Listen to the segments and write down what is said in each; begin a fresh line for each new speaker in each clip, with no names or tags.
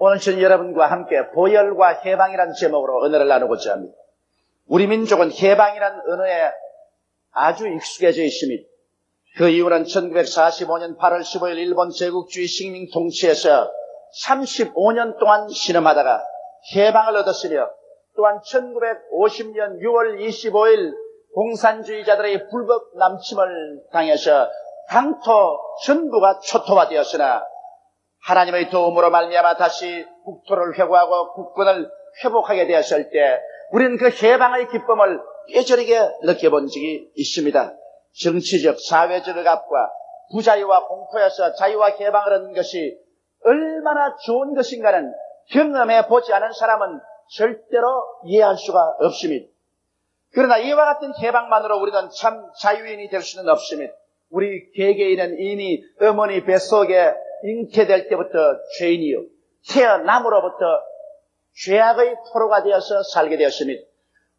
오늘 저는 여러분과 함께 보혈과 해방이라는 제목으로 언어를 나누고자 합니다. 우리 민족은 해방이라는 언어에 아주 익숙해져 있습니다. 그 이유는 1945년 8월 15일 일본 제국주의 식민 통치에서 35년 동안 신음하다가 해방을 얻었으며 또한 1950년 6월 25일 공산주의자들의 불법 남침을 당해서 당토 전부가 초토화되었으나 하나님의 도움으로 말미암아 다시 국토를 회복하고 국권을 회복하게 되었을 때 우리는 그 해방의 기쁨을 뼈저리게 느껴본 적이 있습니다. 정치적, 사회적 억압과 부자유와 공포에서 자유와 해방을 얻는 것이 얼마나 좋은 것인가는 경험해 보지 않은 사람은 절대로 이해할 수가 없습니다. 그러나 이와 같은 해방만으로 우리는 참 자유인이 될 수는 없습니다. 우리 개개인은 이미 어머니 뱃속에 잉태될 때부터 죄인이요. 태어남으로부터 죄악의 포로가 되어서 살게 되었습니다.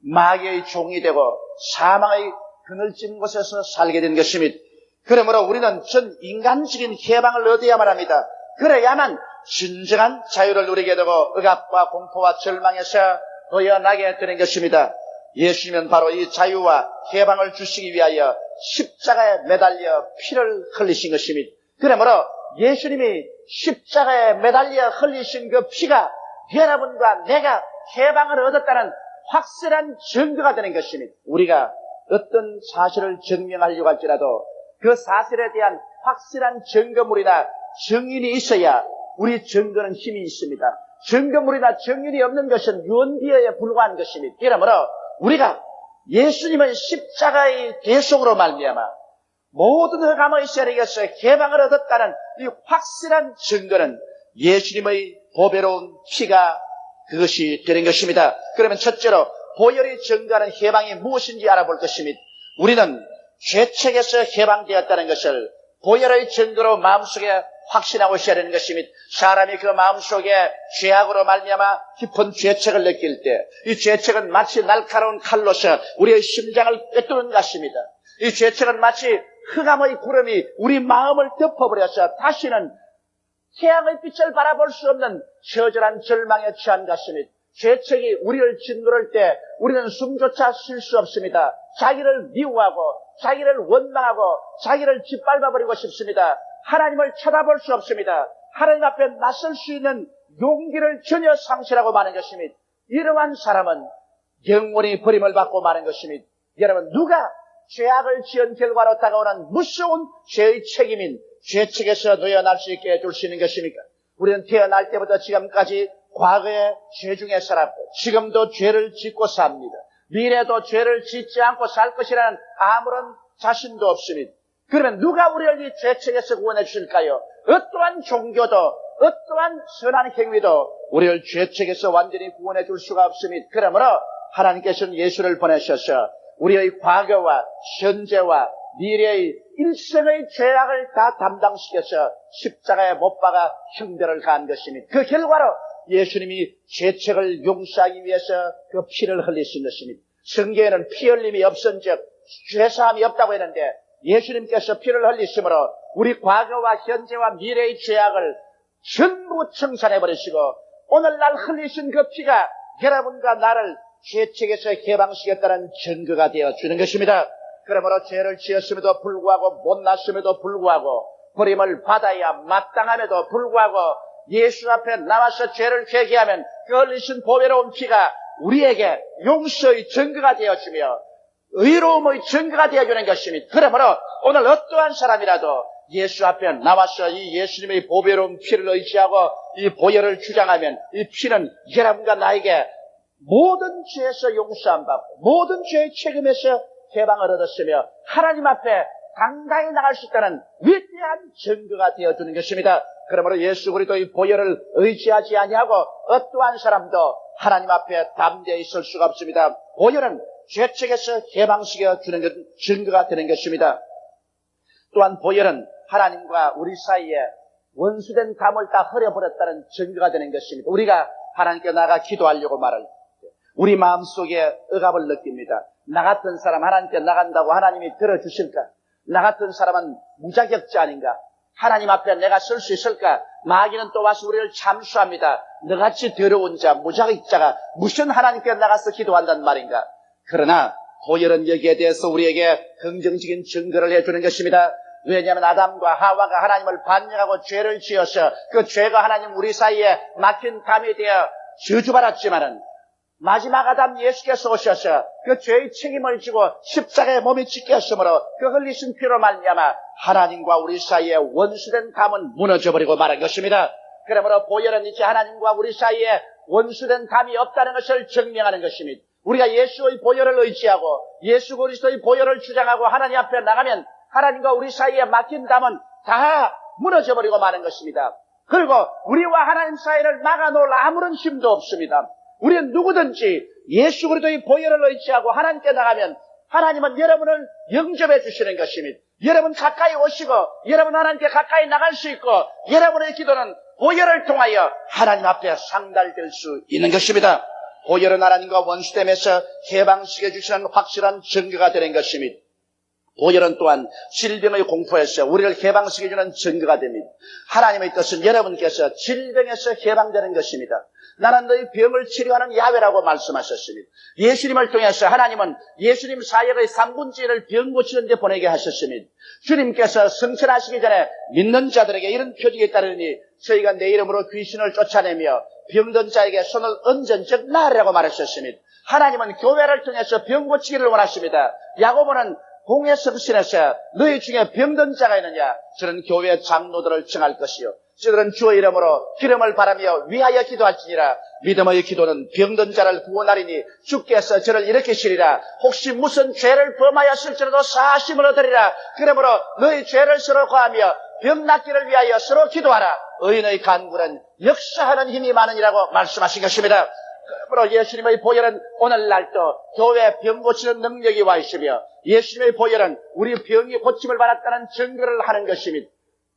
마귀의 종이 되고 사망의 그늘진 곳에서 살게 된 것입니다. 그러므로 우리는 전 인간적인 해방을 얻어야만 합니다. 그래야만 진정한 자유를 누리게 되고 억압과 공포와 절망에서 도여나게 되는 것입니다. 예수님은 바로 이 자유와 해방을 주시기 위하여 십자가에 매달려 피를 흘리신 것입니다. 그러므로 예수님이 십자가에 매달려 흘리신 그 피가 여러분과 내가 해방을 얻었다는 확실한 증거가 되는 것입니다. 우리가 어떤 사실을 증명하려고 할지라도 그 사실에 대한 확실한 증거물이나 증인이 있어야 우리 증거는 힘이 있습니다. 증거물이나 증인이 없는 것은 유언비어에 불과한 것입니다. 그러므로 우리가 예수님의 십자가의 대속으로 말미암아 모든 흑암의 세력에서 해방을 얻었다는 이 확실한 증거는 예수님의 보배로운 피가 그것이 되는 것입니다. 그러면 첫째로 보혈이 증거하는 해방이 무엇인지 알아볼 것입니다. 우리는 죄책에서 해방되었다는 것을 보혈의 증거로 마음속에 확신하고 있어야 되는 것입니다. 사람이 그 마음속에 죄악으로 말미암아 깊은 죄책을 느낄 때 이 죄책은 마치 날카로운 칼로서 우리의 심장을 꿰뚫는 것입니다. 이 죄책은 마치 흑암의 구름이 우리 마음을 덮어버려서 다시는 태양의 빛을 바라볼 수 없는 처절한 절망에 처한 것입니다. 죄책이 우리를 짓누를 때 우리는 숨조차 쉴 수 없습니다. 자기를 미워하고 자기를 원망하고 자기를 짓밟아버리고 싶습니다. 하나님을 쳐다볼 수 없습니다. 하나님 앞에 나설 수 있는 용기를 전혀 상실하고 마는 것입니다. 이러한 사람은 영원히 버림을 받고 마는 것입니다. 여러분 누가 죄악을 지은 결과로 다가오는 무서운 죄의 책임인 죄책에서 놓여날 수 있게 해줄 수 있는 것입니까? 우리는 태어날 때부터 지금까지 과거에 죄 중에 살았고 지금도 죄를 짓고 삽니다. 미래도 죄를 짓지 않고 살 것이라는 아무런 자신도 없습니다. 그러면 누가 우리를 이 죄책에서 구원해 주실까요? 어떠한 종교도 어떠한 선한 행위도 우리를 죄책에서 완전히 구원해 줄 수가 없습니다. 그러므로 하나님께서는 예수를 보내셔서 우리의 과거와 현재와 미래의 일생의 죄악을 다 담당시켜서 십자가에 못 박아 형대를 가한 것입니다. 그 결과로 예수님이 죄책을 용서하기 위해서 그 피를 흘리신 것입니다. 성경에는 피 흘림이 없은즉 죄사함이 없다고 했는데 예수님께서 피를 흘리심으로 우리 과거와 현재와 미래의 죄악을 전부 청산해 버리시고 오늘날 흘리신 그 피가 여러분과 나를 죄책에서 해방시켰다는 증거가 되어 주는 것입니다. 그러므로 죄를 지었음에도 불구하고 못났음에도 불구하고 버림을 받아야 마땅함에도 불구하고 예수 앞에 나와서 죄를 회개하면 그 흘리신 보배로운 피가 우리에게 용서의 증거가 되어주며 의로움의 증거가 되어주는 것입니다. 그러므로 오늘 어떠한 사람이라도 예수 앞에 나와서 이 예수님의 보배로운 피를 의지하고 이 보혈을 주장하면 이 피는 여러분과 나에게 모든 죄에서 용서함 받고 모든 죄의 책임에서 해방을 얻었으며 하나님 앞에 당당히 나갈 수 있다는 위대한 증거가 되어주는 것입니다. 그러므로 예수 그리스도의 보혈을 의지하지 아니하고 어떠한 사람도 하나님 앞에 담대히 있을 수가 없습니다. 보혈은 죄책에서 해방시켜 주는 것, 증거가 되는 것입니다. 또한 보혈은 하나님과 우리 사이에 원수된 감을 다 흐려버렸다는 증거가 되는 것입니다. 우리가 하나님께 나가 기도하려고 말을 우리 마음속에 억압을 느낍니다. 나 같은 사람 하나님께 나간다고 하나님이 들어주실까? 나 같은 사람은 무자격자 아닌가? 하나님 앞에 내가 설 수 있을까? 마귀는 또 와서 우리를 잠수합니다. 너같이 더러운 자, 무자의 자가 무슨 하나님께 나가서 기도한단 말인가? 그러나 보혈은 여기에 대해서 우리에게 긍정적인 증거를 해주는 것입니다. 왜냐하면 아담과 하와가 하나님을 반역하고 죄를 지어서 그 죄가 하나님 우리 사이에 막힌 담이 되어 저주받았지만은 마지막 아담 예수께서 오셔서 그 죄의 책임을 지고 십자가에 몸이 찢겼으므로 그 흘리신 피로 말미암아 하나님과 우리 사이에 원수된 담은 무너져버리고 말한 것입니다. 그러므로 보혈은 이제 하나님과 우리 사이에 원수된 담이 없다는 것을 증명하는 것입니다. 우리가 예수의 보혈을 의지하고 예수 그리스도의 보혈을 주장하고 하나님 앞에 나가면 하나님과 우리 사이에 막힌 담은 다 무너져버리고 마는 것입니다. 그리고 우리와 하나님 사이를 막아놓을 아무런 힘도 없습니다. 우리는 누구든지 예수 그리스도의 보혈을 의지하고 하나님께 나가면 하나님은 여러분을 영접해 주시는 것입니다. 여러분 가까이 오시고 여러분 하나님께 가까이 나갈 수 있고 여러분의 기도는 보혈을 통하여 하나님 앞에 상달될 수 있는 것입니다. 보혈은 하나님과 원수됨에서 해방시켜 주시는 확실한 증거가 되는 것입니다. 보혈은 또한 질병의 공포에서 우리를 해방시켜주는 증거가 됩니다. 하나님의 뜻은 여러분께서 질병에서 해방되는 것입니다. 나는 너희 병을 치료하는 야외라고 말씀하셨습니다. 예수님을 통해서 하나님은 예수님 사역의 3분의 1을 병 고치는 데 보내게 하셨습니다. 주님께서 승천하시기 전에 믿는 자들에게 이런 표징이 따르니 저희가 내 이름으로 귀신을 쫓아내며 병든 자에게 손을 얹은 즉 나으라고 말하셨습니다. 하나님은 교회를 통해서 병 고치기를 원하십니다. 야고보는 공의 성신에서 너희 중에 병든 자가 있느냐? 저는 교회 장로들을 정할 것이요. 저들은 주의 이름으로 기름을 바라며 위하여 기도할지니라. 믿음의 기도는 병든 자를 구원하리니 주께서 저를 일으키시리라. 혹시 무슨 죄를 범하였을지라도 사심을 얻으리라. 그러므로 너희 죄를 서로 구하며 병 낫기를 위하여 서로 기도하라. 의인의 간구는 역사하는 힘이 많으니라고 말씀하신 것입니다. 그러므로 예수님의 보혈은 오늘날도 교회 병 고치는 능력이 와 있으며 예수님의 보혈은 우리 병이 고침을 받았다는 증거를 하는 것입니다.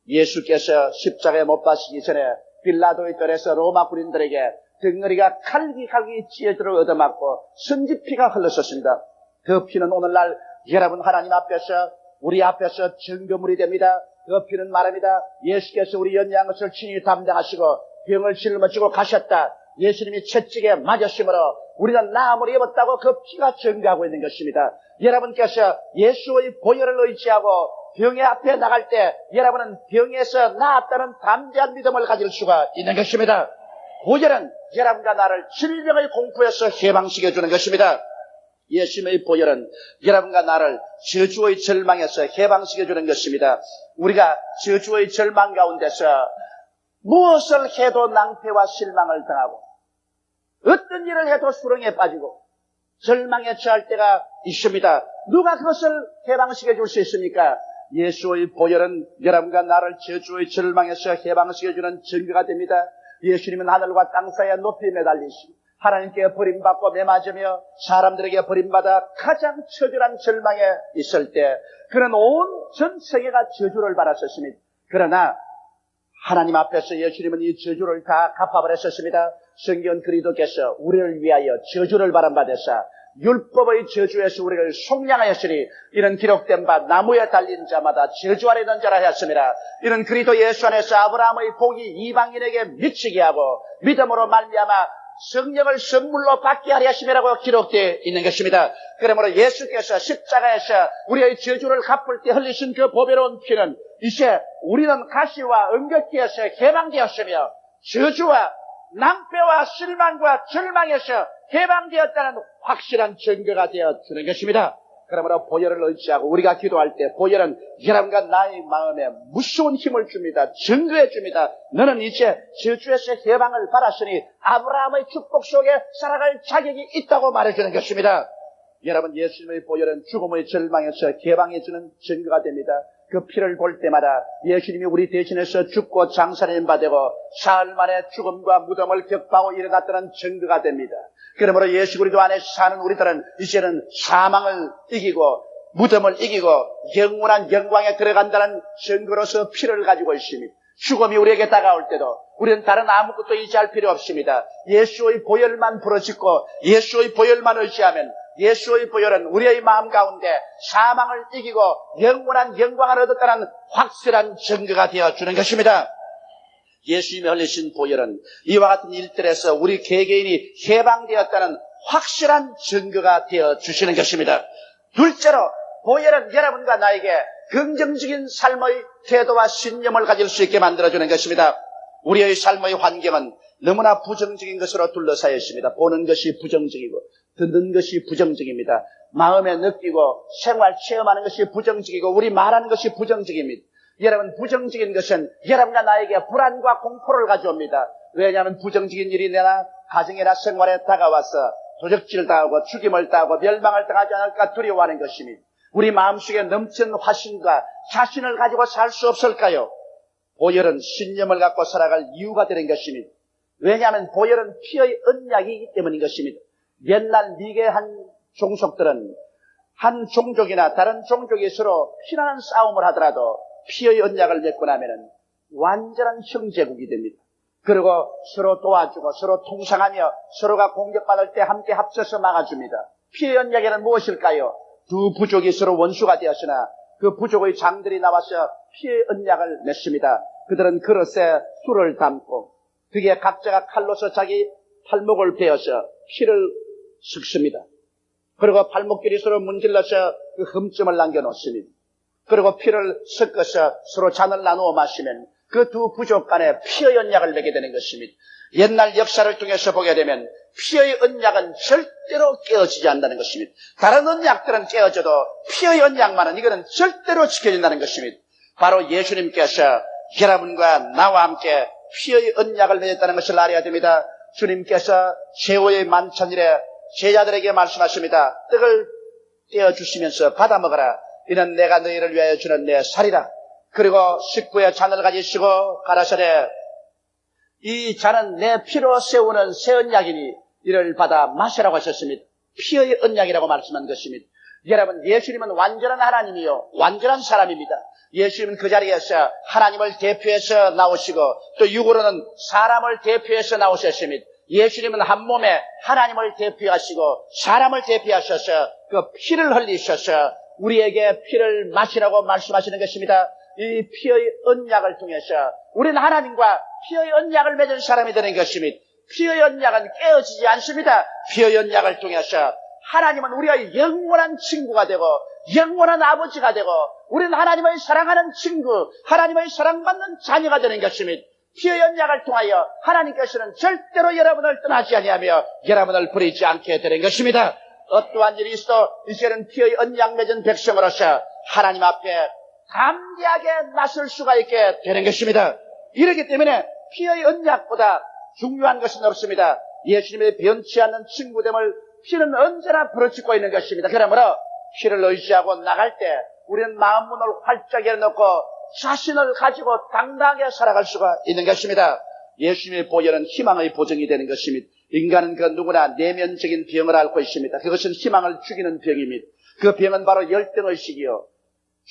예수께서 십자가에 못 박히기 전에 빌라도의 뜰에서 로마 군인들에게 등거리가 칼기칼기 찢어들어 얻어맞고 선지피가 흘렀었습니다. 그 피는 오늘날 여러분 하나님 앞에서 우리 앞에서 증거물이 됩니다. 그 피는 말합니다. 예수께서 우리 연약한 것을 친히 담당하시고 병을 짊어지고 가셨다. 예수님이 채찍에 맞으심으로 우리는 나무를 입었다고 그 피가 증거하고 있는 것입니다. 여러분께서 예수의 보혈을 의지하고 병의 앞에 나갈 때 여러분은 병에서 나았다는 담대한 믿음을 가질 수가 있는 것입니다. 보혈은 여러분과 나를 질병의 공포에서 해방시켜 주는 것입니다. 예수님의 보혈은 여러분과 나를 저주의 절망에서 해방시켜 주는 것입니다. 우리가 저주의 절망 가운데서 무엇을 해도 낭패와 실망을 당하고 어떤 일을 해도 수렁에 빠지고 절망에 처할 때가 있습니다. 누가 그것을 해방시켜 줄 수 있습니까? 예수의 보혈은 여러분과 나를 저주의 절망에서 해방시켜 주는 증거가 됩니다. 예수님은 하늘과 땅 사이에 높이 매달리시고 하나님께 버림받고 매맞으며 사람들에게 버림받아 가장 처절한 절망에 있을 때 그는 온 전 세계가 저주를 받았었습니다. 그러나 하나님 앞에서 예수님은 이 저주를 다 갚아버렸었습니다. 성경 그리도께서 우리를 위하여 저주를 바람받으사 율법의 저주에서 우리를 속량하였으니 이는 기록된 바 나무에 달린 자마다 저주 아래 있는 자라 하였습니다. 이는 그리도 예수 안에서 아브라함의 복이 이방인에게 미치게 하고 믿음으로 말미암아 성령을 선물로 받게 하려 하심이라고 기록되어 있는 것입니다. 그러므로 예수께서 십자가에서 우리의 저주를 갚을 때 흘리신 그 보배로운 피는 이제 우리는 가시와 은격기에서 해방되었으며 저주와 낭패와 실망과 절망에서 해방되었다는 확실한 증거가 되어 주는 것입니다. 그러므로 보혈을 의지하고 우리가 기도할 때 보혈은 여러분과 나의 마음에 무서운 힘을 줍니다. 증거해 줍니다. 너는 이제 저주에서 해방을 받았으니 아브라함의 축복 속에 살아갈 자격이 있다고 말해주는 것입니다. 여러분 예수님의 보혈은 죽음의 절망에서 해방해주는 증거가 됩니다. 그 피를 볼 때마다 예수님이 우리 대신해서 죽고 장사님 받되고 사흘 만에 죽음과 무덤을 격파하고 일어났다는 증거가 됩니다. 그러므로 예수 그리스도 안에 사는 우리들은 이제는 사망을 이기고 무덤을 이기고 영원한 영광에 들어간다는 증거로서 피를 가지고 있습니다. 죽음이 우리에게 다가올 때도 우리는 다른 아무것도 의지할 필요 없습니다. 예수의 보혈만 부러짓고 예수의 보혈만 의지하면 예수의 보혈은 우리의 마음 가운데 사망을 이기고 영원한 영광을 얻었다는 확실한 증거가 되어 주는 것입니다. 예수님이 흘리신 보혈은 이와 같은 일들에서 우리 개개인이 해방되었다는 확실한 증거가 되어 주시는 것입니다. 둘째로 보혈은 여러분과 나에게 긍정적인 삶의 태도와 신념을 가질 수 있게 만들어주는 것입니다. 우리의 삶의 환경은 너무나 부정적인 것으로 둘러싸여 있습니다. 보는 것이 부정적이고 듣는 것이 부정적입니다. 마음에 느끼고 생활 체험하는 것이 부정적이고 우리 말하는 것이 부정적입니다. 여러분 부정적인 것은 여러분과 나에게 불안과 공포를 가져옵니다. 왜냐하면 부정적인 일이 내나 가정이나 생활에 다가와서 도적질 당하고 죽임을 당하고 멸망을 당하지 않을까 두려워하는 것입니다. 우리 마음속에 넘치는 화신과 자신을 가지고 살 수 없을까요? 보혈은 신념을 갖고 살아갈 이유가 되는 것입니다. 왜냐하면 보혈은 피의 언약이기 때문인 것입니다. 옛날 미개한 종속들은 한 종족이나 다른 종족이 서로 피나는 싸움을 하더라도 피의 언약을 맺고 나면은 완전한 형제국이 됩니다. 그리고 서로 도와주고 서로 통상하며 서로가 공격받을 때 함께 합쳐서 막아줍니다. 피의 언약에는 무엇일까요? 두 부족이 서로 원수가 되었으나 그 부족의 장들이 나와서 피의 언약을 맺습니다. 그들은 그릇에 술을 담고 그게 각자가 칼로서 자기 팔목을 베어서 피를 섞습니다. 그리고 팔목끼리 서로 문질러서 그 흠점을 남겨놓습니다. 그리고 피를 섞어서 서로 잔을 나누어 마시면 그 두 부족 간에 피의 언약을 맺게 되는 것입니다. 옛날 역사를 통해서 보게 되면 피의 언약은 절대로 깨어지지 않는다는 것입니다. 다른 언약들은 깨어져도 피의 언약만은 이거는 절대로 지켜진다는 것입니다. 바로 예수님께서 여러분과 나와 함께 피의 언약을 맺었다는 것을 알아야 됩니다. 주님께서 최후의 만찬일에 제자들에게 말씀하십니다. 떡을 떼어 주시면서 받아 먹어라. 이는 내가 너희를 위하여 주는 내 살이라. 그리고 식구의 잔을 가지시고 가라사대 이 잔은 내 피로 세우는 새 언약이니 이를 받아 마시라고 하셨습니다. 피의 언약이라고 말씀한 것입니다. 여러분 예수님은 완전한 하나님이요 완전한 사람입니다. 예수님은 그 자리에서 하나님을 대표해서 나오시고 또 육으로는 사람을 대표해서 나오셨습니다. 예수님은 한 몸에 하나님을 대표하시고 사람을 대표하셔서 그 피를 흘리셔서 우리에게 피를 마시라고 말씀하시는 것입니다. 이 피의 언약을 통해서 우리는 하나님과 피의 언약을 맺은 사람이 되는 것입니다. 피의 언약은 깨어지지 않습니다. 피의 언약을 통해서 하나님은 우리가 영원한 친구가 되고 영원한 아버지가 되고 우리는 하나님의 사랑하는 친구, 하나님의 사랑받는 자녀가 되는 것입니다. 피의 언약을 통하여 하나님께서는 절대로 여러분을 떠나지 아니하며 여러분을 버리지 않게 되는 것입니다. 어떠한 일이 있어 이제는 피의 언약 맺은 백성으로서 하나님 앞에 담대하게 나설 수가 있게 되는 것입니다. 이렇기 때문에 피의 언약보다 중요한 것은 없습니다. 예수님의 변치 않는 친구됨을 피는 언제나 부러지고 있는 것입니다. 그러므로 피를 의지하고 나갈 때 우리는 마음 문을 활짝 열어놓고 자신을 가지고 당당하게 살아갈 수가 있는 것입니다. 예수님의 보혈은 희망의 보증이 되는 것입니다. 인간은 그 누구나 내면적인 병을 앓고 있습니다. 그것은 희망을 죽이는 병입니다. 그 병은 바로 열등의식이요.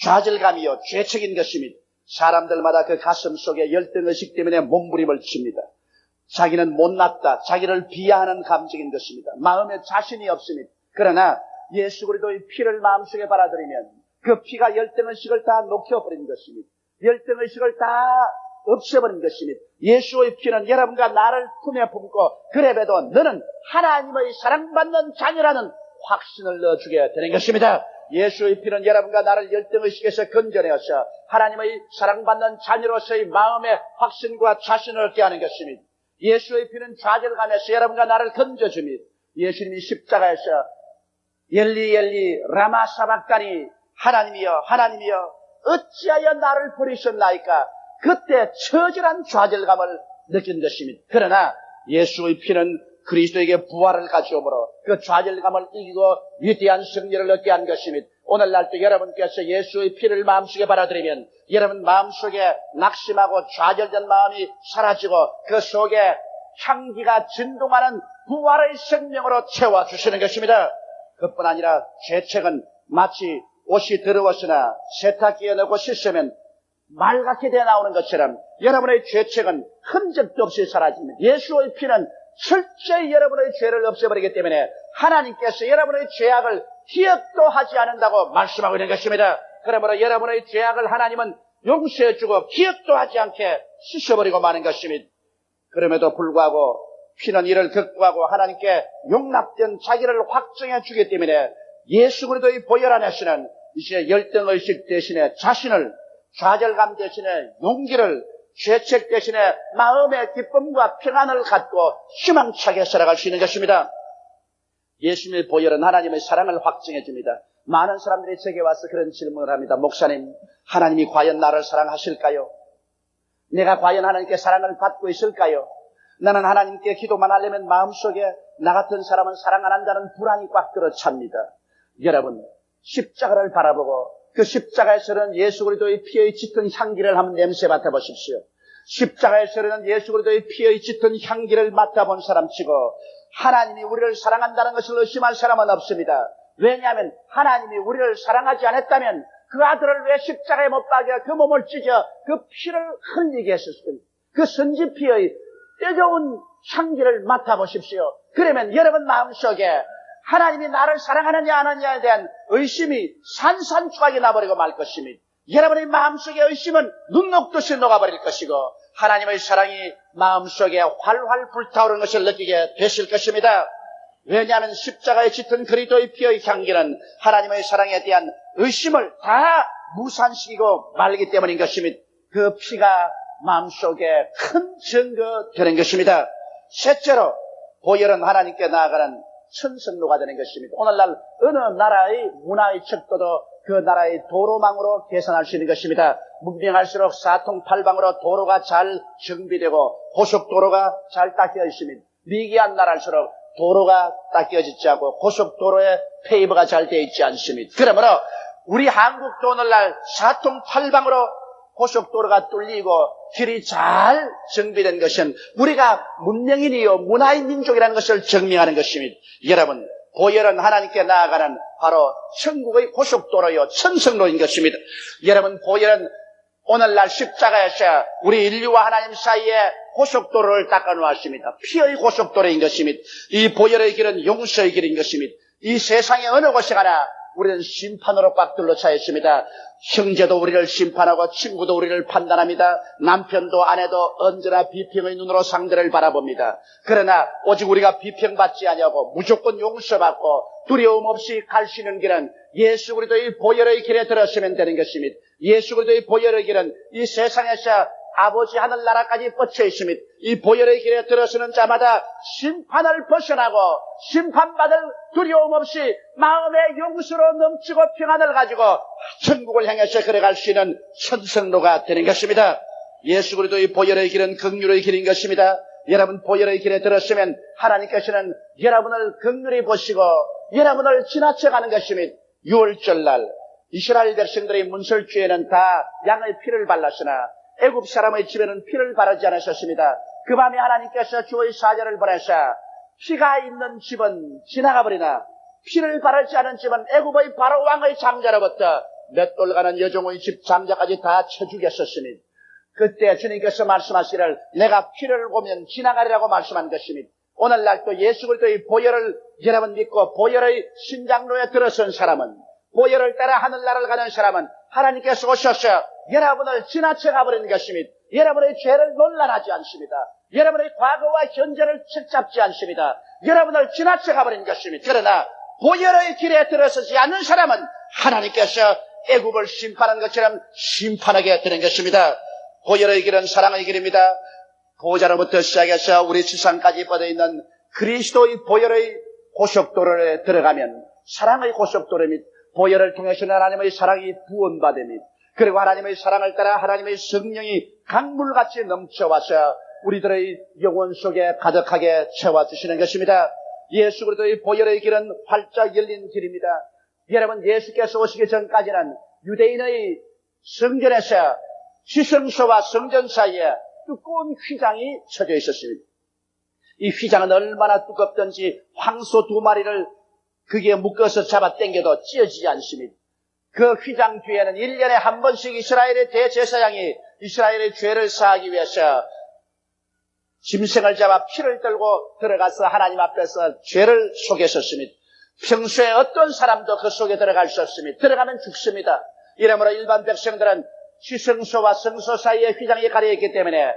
좌절감이요. 죄책인 것입니다. 사람들마다 그 가슴 속에 열등의식 때문에 몸부림을 칩니다. 자기는 못났다. 자기를 비하하는 감정인 것입니다. 마음에 자신이 없습니다. 그러나 예수 그리스도의 피를 마음속에 받아들이면 그 피가 열등의식을 다 녹여버린 것입니다. 열등의식을 다 없애버린 것입니다. 예수의 피는 여러분과 나를 품에 품고 그래봬도 너는 하나님의 사랑받는 자녀라는 확신을 넣어주게 되는 것입니다. 예수의 피는 여러분과 나를 열등의식에서 건져내어서 하나님의 사랑받는 자녀로서의 마음의 확신과 자신을 얻게 하는 것입니다. 예수의 피는 좌절감에서 여러분과 나를 건져줍니다. 예수님이 십자가에서 엘리 엘리 라마 사박가니 하나님이여 하나님이여 어찌하여 나를 버리셨나이까 그때 처절한 좌절감을 느낀 것입니다. 그러나 예수의 피는 그리스도에게 부활을 가져오므로 그 좌절감을 이기고 위대한 승리를 얻게 한 것입니다. 오늘날도 여러분께서 예수의 피를 마음속에 받아들이면 여러분 마음속에 낙심하고 좌절된 마음이 사라지고 그 속에 향기가 진동하는 부활의 생명으로 채워주시는 것입니다. 그뿐 아니라 죄책은 마치 옷이 더러웠으나 세탁기에 넣고 씻으면 맑게 되어 나오는 것처럼 여러분의 죄책은 흔적도 없이 사라집니다. 예수의 피는 철저히 여러분의 죄를 없애버리기 때문에 하나님께서 여러분의 죄악을 기억도 하지 않는다고 말씀하고 있는 것입니다. 그러므로 여러분의 죄악을 하나님은 용서해주고 기억도 하지 않게 씻어버리고 마는 것입니다. 그럼에도 불구하고 피는 이를 극구하고 하나님께 용납된 자기를 확정해 주기 때문에 예수 그리스도의 보혈 안에서는 이제 열등 의식 대신에 자신을 좌절감 대신에 용기를 죄책 대신에 마음의 기쁨과 평안을 갖고 희망차게 살아갈 수 있는 것입니다. 예수님의 보혈은 하나님의 사랑을 확증해 줍니다. 많은 사람들이 제게 와서 그런 질문을 합니다. 목사님, 하나님이 과연 나를 사랑하실까요? 내가 과연 하나님께 사랑을 받고 있을까요? 나는 하나님께 기도만 하려면 마음속에 나 같은 사람은 사랑 안 한다는 불안이 꽉 들어찹니다. 여러분, 십자가를 바라보고 그 십자가에서는 예수 그리스도의 피의 짙은 향기를 한번 냄새 맡아보십시오. 십자가에서는 예수 그리스도의 피의 짙은 향기를 맡아본 사람치고 하나님이 우리를 사랑한다는 것을 의심할 사람은 없습니다. 왜냐하면 하나님이 우리를 사랑하지 않았다면 그 아들을 왜 십자가에 못 박여 그 몸을 찢어 그 피를 흘리게 했었을 그 선지피의 뜨거운 향기를 맡아보십시오. 그러면 여러분 마음속에 하나님이 나를 사랑하느냐 안 하느냐에 대한 의심이 산산조각이 나버리고 말 것입니다. 여러분의 마음속의 의심은 눈 녹듯이 녹아버릴 것이고 하나님의 사랑이 마음속에 활활 불타오르는 것을 느끼게 되실 것입니다. 왜냐하면 십자가에 짙은 그리도의 피의 향기는 하나님의 사랑에 대한 의심을 다 무산시키고 말기 때문인 것입니다. 그 피가 마음속에 큰 증거 되는 것입니다. 셋째로 보혈은 하나님께 나아가는 천성로가 되는 것입니다. 오늘날 어느 나라의 문화의 척도도 그 나라의 도로망으로 개선할 수 있는 것입니다. 문명할수록 사통팔방으로 도로가 잘 정비되고 고속도로가 잘 닦여 있습니다. 미개한 나라일수록 도로가 닦여지지 않고 고속도로에 페이버가 잘 되어 있지 않습니다. 그러므로 우리 한국도 오늘날 사통팔방으로 고속도로가 뚫리고 길이 잘 정비된 것은 우리가 문명인이요 문화인 민족이라는 것을 증명하는 것입니다. 여러분 보혈은 하나님께 나아가는 바로 천국의 고속도로요 천성로인 것입니다. 여러분 보혈은 오늘날 십자가에서 우리 인류와 하나님 사이에 고속도로를 닦아 놓았습니다. 피의 고속도로인 것입니다. 이 보혈의 길은 용서의 길인 것입니다. 이 세상의 어느 곳에 가나 우리는 심판으로 꽉 둘러 차 있습니다. 형제도 우리를 심판하고 친구도 우리를 판단합니다. 남편도 아내도 언제나 비평의 눈으로 상대를 바라봅니다. 그러나 오직 우리가 비평받지 아니하고 무조건 용서받고 두려움 없이 갈 수 있는 길은 예수 그리스도의 보혈의 길에 들었으면 되는 것입니다. 예수 그리스도의 보혈의 길은 이 세상에서 아버지 하늘나라까지 뻗쳐 있습니다. 이 보혈의 길에 들어서는 자마다 심판을 벗어나고 심판받을 두려움 없이 마음의 용수로 넘치고 평안을 가지고 천국을 향해서 걸어갈 수 있는 천성로가 되는 것입니다. 예수 그리스도의 보혈의 길은 극률의 길인 것입니다. 여러분 보혈의 길에 들었으면 하나님께서는 여러분을 극률히 보시고 여러분을 지나쳐가는 것입니다. 6월절날 이스라엘 백성들의 문설주에는 다 양의 피를 발랐으나 애굽 사람의 집에는 피를 바르지 않으셨습니다. 그 밤에 하나님께서 주의 사자를 보내서 피가 있는 집은 지나가 버리나 피를 바르지 않은 집은 애굽의 바로 왕의 장자로부터 몇 돌가는 여종의 집 장자까지 다 쳐주겠었으니 그때 주님께서 말씀하시기를 내가 피를 보면 지나가리라고 말씀한 것입니다. 오늘날 또 예수 그리스도의 보혈을 여러분 믿고 보혈의 신장로에 들어선 사람은 보혈을 따라 하늘나라를 가는 사람은 하나님께서 오셔서 여러분을 지나쳐 가버리는 것입니다. 여러분의 죄를 논란하지 않습니다. 여러분의 과거와 현재를 책잡지 않습니다. 여러분을 지나쳐 가버리는 것입니다. 그러나 보혈의 길에 들어서지 않는 사람은 하나님께서 애굽을 심판한 것처럼 심판하게 되는 것입니다. 보혈의 길은 사랑의 길입니다. 보호자로부터 시작해서 우리 지상까지 뻗어 있는 그리스도의 보혈의 고속도로에 들어가면 사랑의 고속도로입니다. 보혈을 통해서는 하나님의 사랑이 부원받음니다. 그리고 하나님의 사랑을 따라 하나님의 성령이 강물같이 넘쳐와서 우리들의 영혼 속에 가득하게 채워주시는 것입니다. 예수 그리스도의 보혈의 길은 활짝 열린 길입니다. 여러분 예수께서 오시기 전까지는 유대인의 성전에서 지성소와 성전 사이에 두꺼운 휘장이 쳐져 있었습니다. 이 휘장은 얼마나 두껍던지 황소 두 마리를 그게 묶어서 잡아 당겨도 찢어지지 않습니다. 그 휘장 뒤에는 1년에 한 번씩 이스라엘의 대제사장이 이스라엘의 죄를 사하기 위해서 짐승을 잡아 피를 들고 들어가서 하나님 앞에서 죄를 속였었습니다. 평소에 어떤 사람도 그 속에 들어갈 수 없습니다. 들어가면 죽습니다. 이러므로 일반 백성들은 지성소와 성소 사이에 휘장이 가려있기 때문에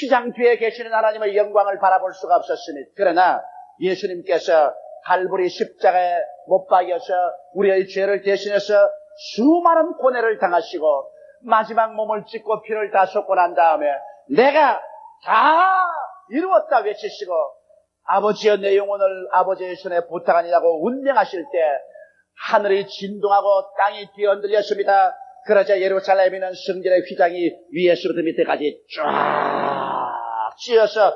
휘장 뒤에 계시는 하나님의 영광을 바라볼 수가 없었습니다. 그러나 예수님께서 갈보리 십자가에 못 박여서 우리의 죄를 대신해서 수많은 고뇌를 당하시고 마지막 몸을 찢고 피를 다 쏟고 난 다음에 내가 다 이루었다 외치시고 아버지여 내 영혼을 아버지의 손에 부탁하니라고 운명하실 때 하늘이 진동하고 땅이 뒤흔들렸습니다. 그러자 예루살렘에는 성전의 휘장이 위에서부터 밑에까지 쫙 찢어서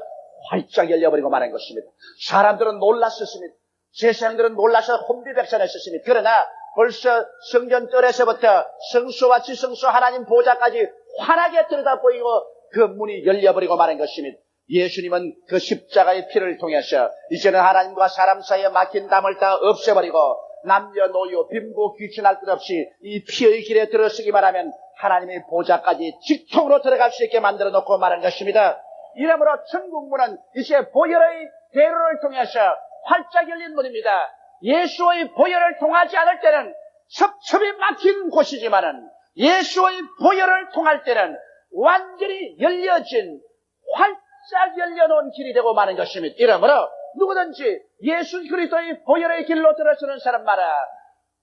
활짝 열려버리고 말한 것입니다. 사람들은 놀랐었습니다. 세상들은 놀라서 혼비백산했었습니다. 그러나 벌써 성전 뜰에서부터 성소와 지성소 하나님 보좌까지 환하게 들여다 보이고 그 문이 열려버리고 말한 것입니다. 예수님은 그 십자가의 피를 통해서 이제는 하나님과 사람 사이에 막힌 담을 다 없애버리고 남녀노요 빈부 귀신할 것 없이 이 피의 길에 들어서기만 하면 하나님의 보좌까지 직통으로 들어갈 수 있게 만들어 놓고 말한 것입니다. 이러므로 천국문은 이제 보혈의 대로를 통해서 활짝 열린 문입니다. 예수의 보혈을 통하지 않을 때는 첩첩이 막힌 곳이지만은 예수의 보혈을 통할 때는 완전히 열려진 활짝 열려놓은 길이 되고 마는 것입니다. 이러므로 누구든지 예수 그리스도의 보혈의 길로 들어서는 사람마다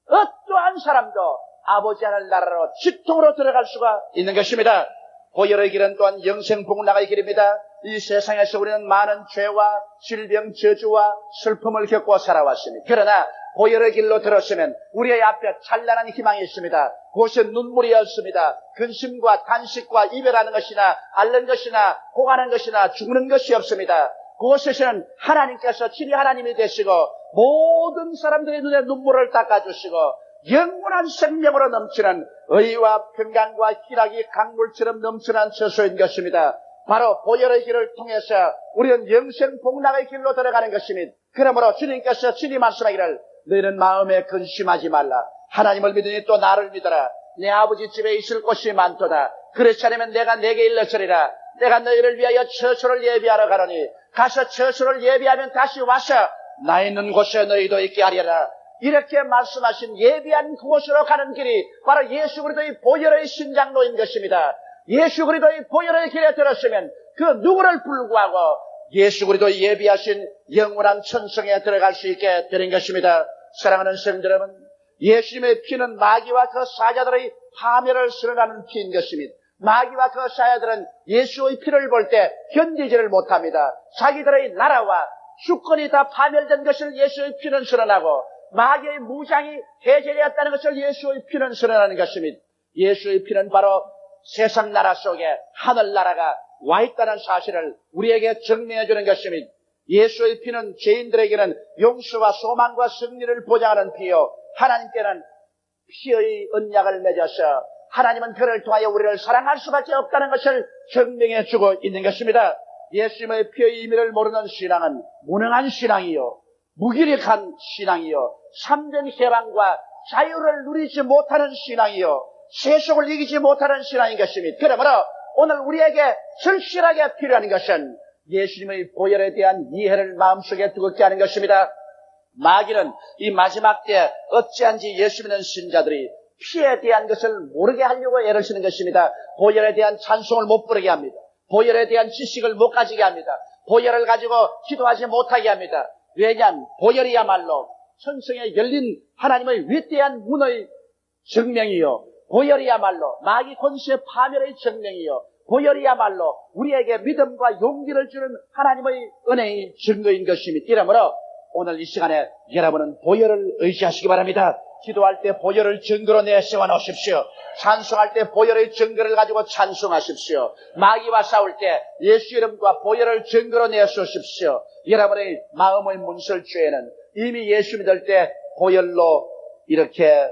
어떠한 사람도 아버지 하늘 나라로 직통으로 들어갈 수가 있는 것입니다. 보혈의 길은 또한 영생 복락의 길입니다. 이 세상에서 우리는 많은 죄와 질병, 저주와 슬픔을 겪고 살아왔습니다. 그러나 보혈의 길로 들었으면 우리의 앞에 찬란한 희망이 있습니다. 그것은 눈물이 없습니다. 근심과 단식과 이별하는 것이나 앓는 것이나 고가는 것이나 죽는 것이 없습니다. 그곳에서는 하나님께서 친히 하나님이 되시고 모든 사람들의 눈에 눈물을 닦아주시고 영원한 생명으로 넘치는 의와 평강과 희락이 강물처럼 넘치는 처소인 것입니다. 바로 보혈의 길을 통해서 우리는 영생 복락의 길로 들어가는 것입니다. 그러므로 주님께서 친히 말씀하기를 너희는 마음에 근심하지 말라. 하나님을 믿으니 또 나를 믿어라. 내 아버지 집에 있을 곳이 많도다. 그렇지 않으면 내가 내게 일러주리라. 내가 너희를 위하여 처소를 예비하러 가노니 가서 처소를 예비하면 다시 와서 나 있는 곳에 너희도 있게 하리라. 이렇게 말씀하신 예비한 그곳으로 가는 길이 바로 예수 그리스도의 보혈의 신장로인 것입니다. 예수 그리스도의 보혈의 길에 들었으면 그 누구를 불구하고 예수 그리스도 예비하신 영원한 천성에 들어갈 수 있게 되는 것입니다. 사랑하는 성도 여러분, 예수님의 피는 마귀와 그 사자들의 파멸을 실현하는 피인 것입니다. 마귀와 그 사자들은 예수의 피를 볼 때 견디지를 못합니다. 자기들의 나라와 주권이 다 파멸된 것을 예수의 피는 실현하고 마귀의 무장이 해제되었다는 것을 예수의 피는 실현하는 것입니다. 예수의 피는 바로 세상 나라 속에 하늘 나라가 와 있다는 사실을 우리에게 증명해 주는 것입니다. 예수의 피는 죄인들에게는 용서와 소망과 승리를 보장하는 피요. 하나님께는 피의 언약을 맺어서 하나님은 그를 통하여 우리를 사랑할 수밖에 없다는 것을 증명해 주고 있는 것입니다. 예수님의 피의 의미를 모르는 신앙은 무능한 신앙이요. 무기력한 신앙이요. 참된 해방과 자유를 누리지 못하는 신앙이요. 세속을 이기지 못하는 신앙인 것입니다. 그러므로 오늘 우리에게 절실하게 필요한 것은 예수님의 보혈에 대한 이해를 마음속에 두겁게 하는 것입니다. 마귀는 이 마지막 때 어찌한지 예수 믿는 신자들이 피에 대한 것을 모르게 하려고 애를 쓰는 것입니다. 보혈에 대한 찬송을 못 부르게 합니다. 보혈에 대한 지식을 못 가지게 합니다. 보혈을 가지고 기도하지 못하게 합니다. 왜냐하면 보혈이야말로 천성에 열린 하나님의 위대한 문의 증명이요. 보혈이야말로 마귀 권수의 파멸의 증명이요. 보혈이야말로 우리에게 믿음과 용기를 주는 하나님의 은혜의 증거인 것입니다. 이러므로 오늘 이 시간에 여러분은 보혈을 의지하시기 바랍니다. 기도할 때 보혈을 증거로 내세워 놓으십시오. 찬송할 때 보혈의 증거를 가지고 찬송하십시오. 마귀와 싸울 때 예수 이름과 보혈을 증거로 내세우십시오. 여러분의 마음의 문설주에는 이미 예수 믿을 때 보혈로 이렇게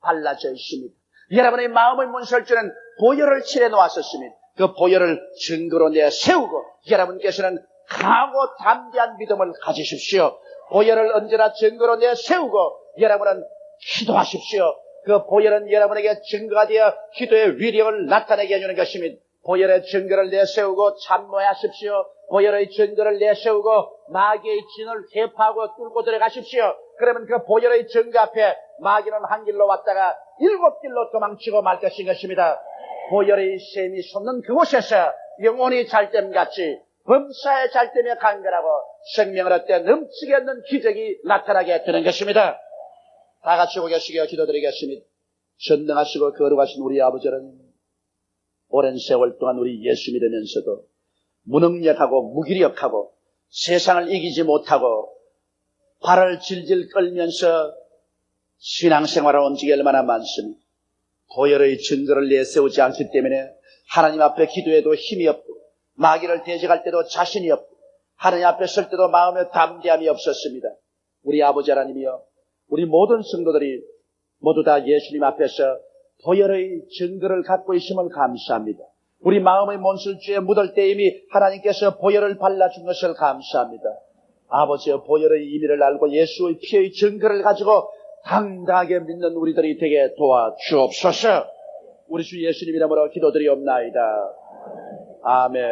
발라져 있습니다. 여러분의 마음의 문설주는 보혈을 칠해 놓았었습니다. 그 보혈을 증거로 내세우고 여러분께서는 강하고 담대한 믿음을 가지십시오. 보혈을 언제나 증거로 내세우고 여러분은 기도하십시오. 그 보혈은 여러분에게 증거가 되어 기도의 위력을 나타내게 해주는 것입니다. 보혈의 증거를 내세우고 참모하십시오. 보혈의 증거를 내세우고 마귀의 진을 회파하고 뚫고 들어가십시오. 그러면 그 보혈의 증거 앞에 마귀는 한 길로 왔다가 일곱 길로 도망치고 말 것인 것입니다. 보혈의 셈이 솟는 그곳에서 영혼이 잘됨같이 범사의 잘됨에 간결하고 생명을 얻되 넘치게 얻는 기적이 나타나게 되는 것입니다. 다 같이 오고 계시게 기도드리겠습니다. 전능하시고 거룩하신 우리 아버지는 오랜 세월 동안 우리 예수 믿으면서도 무능력하고 무기력하고 세상을 이기지 못하고 발을 질질 끌면서 신앙생활을 움직일 얼마나 많습니다. 보혈의 증거를 내세우지 않기 때문에 하나님 앞에 기도해도 힘이 없고 마귀를 대적할 때도 자신이 없고 하나님 앞에 설 때도 마음에 담대함이 없었습니다. 우리 아버지 하나님이여 우리 모든 성도들이 모두 다 예수님 앞에서 보혈의 증거를 갖고 있음을 감사합니다. 우리 마음의 몬술주에 묻을 때 이미 하나님께서 보혈을 발라준 것을 감사합니다. 아버지의 보혈의 의미를 알고 예수의 피의 증거를 가지고 당당하게 믿는 우리들이 되게 도와주옵소서. 우리 주 예수님 이름으로 기도드리옵나이다. 아멘.